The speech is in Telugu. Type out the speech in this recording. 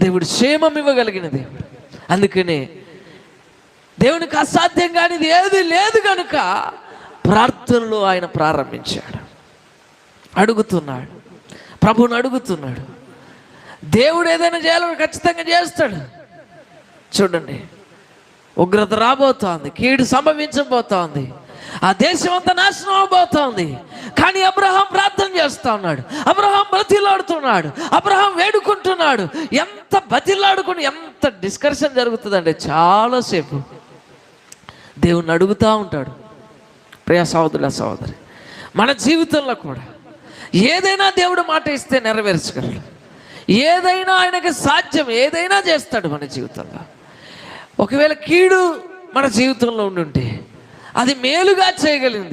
దేవుడు క్షేమం ఇవ్వగలిగిన దేవుడు అందుకనే దేవునికి అసాధ్యం కానిది ఏది లేదు కనుక ప్రార్థనలో ఆయన ప్రారంభించాడు. అడుగుతున్నాడు. ప్రభువుని అడుగుతున్నాడు. దేవుడు ఏదైనా చేయాలని ఖచ్చితంగా చేస్తాడు. చూడండి. ఉగ్రత రాబోతోంది. కీడు సంభవించబోతోంది. ఆ దేశం అంతా నాశనం అవబోతోంది. కానీ అబ్రహాం చేస్తా ఉన్నాడు. అబ్రహాం బతిలాడుతున్నాడు. అబ్రహాం వేడుకుంటున్నాడు. ఎంత బతిలాడుకుని ఎంత డిస్కషన్ జరుగుతుందండి చాలాసేపు దేవుణ్ణి అడుగుతూ ఉంటాడు. ప్రియా సహోదరుల సహోదరి మన జీవితంలో కూడా ఏదైనా దేవుడు మాట ఇస్తే నెరవేర్చగలడు. ఏదైనా ఆయనకి సాధ్యం ఏదైనా చేస్తాడు మన జీవితంలో. ఒకవేళ కీడు మన జీవితంలో ఉండుంటే అది మేలుగా చేయగలిగింది.